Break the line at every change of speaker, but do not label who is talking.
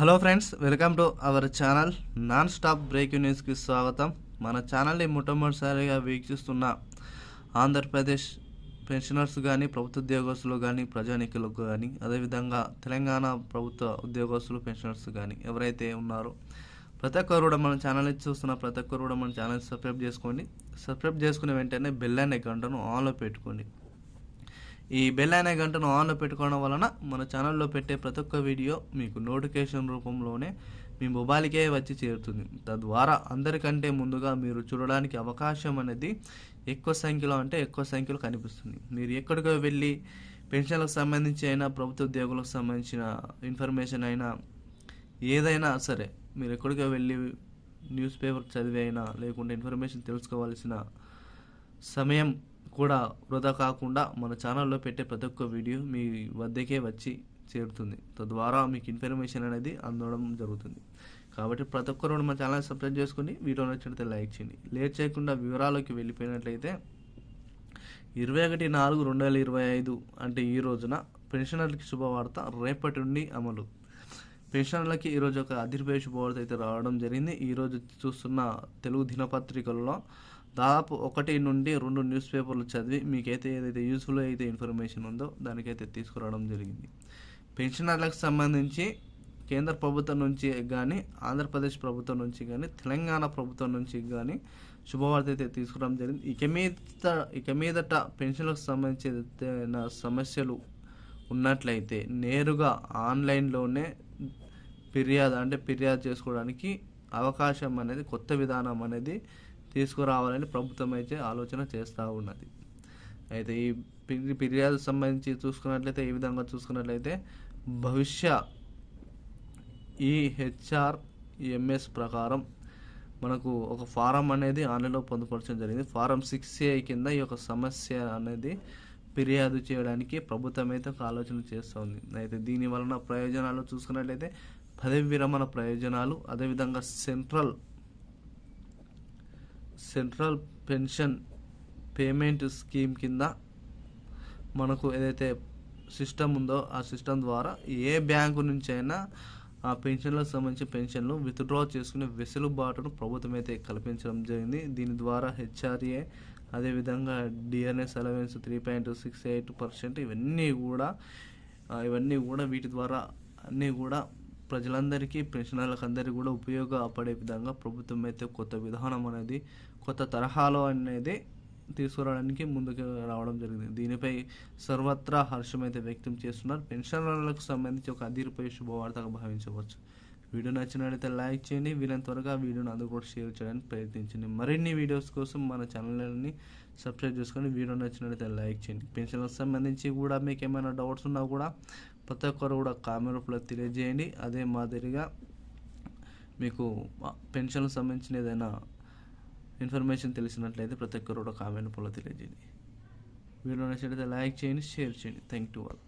Hello friends welcome to our channel. Non stop breaking న్యూస్కి స్వాగతం. మన ఛానల్ని మొట్టమొదటిసారిగా వీక్షిస్తున్న ఆంధ్రప్రదేశ్ పెన్షనర్స్ కానీ ప్రభుత్వ ఉద్యోగస్తులు కానీ ప్రజానికులకు కానీ అదేవిధంగా తెలంగాణ ప్రభుత్వ ఉద్యోగస్తులు పెన్షనర్స్ కానీ ఎవరైతే ఉన్నారో ప్రతి ఒక్కరు కూడా మన ఛానల్ని చూస్తున్న ప్రతి ఒక్కరు కూడా మన ఛానల్ సబ్స్క్రైబ్ చేసుకోండి. సబ్స్క్రైబ్ చేసుకునే వెంటనే బెల్ అనే గంటను ఆన్లో పెట్టుకోండి. ఈ బెల్ అనే గంటను ఆన్లో పెట్టుకోవడం వలన మన ఛానల్లో పెట్టే ప్రతి ఒక్క వీడియో మీకు నోటిఫికేషన్ రూపంలోనే మీ మొబైల్కే వచ్చి చేరుతుంది. తద్వారా అందరికంటే ముందుగా మీరు చూడడానికి అవకాశం అనేది ఎక్కువ సంఖ్యలో అంటే ఎక్కువ సంఖ్యలో కనిపిస్తుంది. మీరు ఎక్కడికో వెళ్ళి పెన్షన్లకు సంబంధించి అయినా ప్రభుత్వ ఉద్యోగులకు సంబంధించిన ఇన్ఫర్మేషన్ అయినా ఏదైనా సరే మీరు ఎక్కడికో వెళ్ళి న్యూస్ పేపర్ చదివి అయినా లేకుంటే ఇన్ఫర్మేషన్ తెలుసుకోవాల్సిన సమయం కూడా వృధా కాకుండా మన ఛానల్లో పెట్టే ప్రతి ఒక్క వీడియో మీ వద్దకే వచ్చి చేరుతుంది. తద్వారా మీకు ఇన్ఫర్మేషన్ అనేది అందడం జరుగుతుంది. కాబట్టి ప్రతి ఒక్కరు మన ఛానల్ సబ్స్క్రైబ్ చేసుకుని వీడియో నచ్చినట్లయితే లైక్ చేయండి. లేట్ చేయకుండా వివరాల్లోకి వెళ్ళిపోయినట్లయితే ఇరవై ఒకటి నాలుగు రెండు వేల ఇరవై ఐదు అంటే ఈ రోజున పెన్షనర్లకి శుభవార్త రేపటి నుండి అమలు. పెన్షనర్లకి ఈరోజు ఒక అదిరిపోయే శుభవార్త అయితే రావడం జరిగింది. ఈరోజు చూస్తున్న తెలుగు దినపత్రికల్లో దాదాపు ఒకటి నుండి రెండు న్యూస్ పేపర్లు చదివి మీకైతే ఏదైతే యూస్ఫుల్ అయితే ఇన్ఫర్మేషన్ ఉందో దానికైతే తీసుకురావడం జరిగింది. పెన్షనర్లకు సంబంధించి కేంద్ర ప్రభుత్వం నుంచి కానీ ఆంధ్రప్రదేశ్ ప్రభుత్వం నుంచి కానీ తెలంగాణ ప్రభుత్వం నుంచి కానీ శుభవార్త అయితే తీసుకురావడం జరిగింది. ఇక మీద ఇక మీదట పెన్షన్లకు సంబంధించిన సమస్యలు ఉన్నట్లయితే నేరుగా ఆన్లైన్లోనే ఫిర్యాదు అంటే ఫిర్యాదు చేసుకోవడానికి అవకాశం అనేది కొత్త విధానం అనేది తీసుకురావాలని ప్రభుత్వం అయితే ఆలోచన చేస్తూ ఉన్నది. అయితే ఈ ఫిర్యాదు సంబంధించి చూసుకున్నట్లయితే ఈ విధంగా చూసుకున్నట్లయితే భవిష్య ఈ హెచ్ఆర్ ఎంఎస్ ప్రకారం మనకు ఒక ఫారం అనేది ఆన్లైన్లో పొందుపరచడం జరిగింది. ఫారం సిక్స్ ఏ కింద ఈ యొక్క సమస్య అనేది ఫిర్యాదు చేయడానికి ప్రభుత్వం అయితే ఒక ఆలోచన చేస్తుంది. అయితే దీని వలన ప్రయోజనాలు చూసుకున్నట్లయితే పదవి విరమణ ప్రయోజనాలు అదేవిధంగా central central pension payment scheme కింద మనకు ఏదైతే సిస్టమ్ ఉందో ఆ సిస్టమ్ ద్వారా ఏ బ్యాంకు నుంచి అయినా ఆ పెన్షన్లకు సంబంధించి పెన్షన్లు విత్డ్రా చేసుకునే వెసులుబాటును ప్రభుత్వం అయితే కల్పించడం జరిగింది. దీని ద్వారా హెచ్ఆర్ఏ అదేవిధంగా DNS allowance three point six eight percent ఇవన్నీ కూడా ఇవన్నీ కూడా వీటి ద్వారా అన్నీ కూడా ప్రజలందరికీ పెన్షనర్లకు అందరికీ కూడా ఉపయోగపడే విధంగా ప్రభుత్వం అయితే కొత్త విధానం అనేది కొత్త తరహాలో అనేది తీసుకురావడానికి ముందుకు రావడం జరిగింది. దీనిపై సర్వత్రా హర్షం అయితే వ్యక్తం చేస్తున్నారు. పెన్షనర్లకు సంబంధించి ఒక అదిరిపోయే శుభవార్తగా భావించవచ్చు. వీడియో నచ్చినట్లయితే లైక్ చేయండి. వీలైన త్వరగా వీడియోని అందరూ కూడా షేర్ చేయడానికి ప్రయత్నించండి. మరిన్ని వీడియోస్ కోసం మన ఛానల్ని సబ్స్క్రైబ్ చేసుకొని వీడియో నచ్చినట్లయితే లైక్ చేయండి. పెన్షన్లకు సంబంధించి కూడా మీకు ఏమైనా డౌట్స్ ఉన్నా కూడా ప్రతి ఒక్కరు కూడా కామెంట్ రూపంలో తెలియజేయండి. అదే మాదిరిగా మీకు పెన్షన్కు సంబంధించిన ఏదైనా ఇన్ఫర్మేషన్ తెలిసినట్లయితే ప్రతి ఒక్కరు కూడా కామెంట్ రూపంలో తెలియజేయండి. వీడియో నచ్చినట్లయితే లైక్ చేయండి షేర్ చేయండి. Thank you all.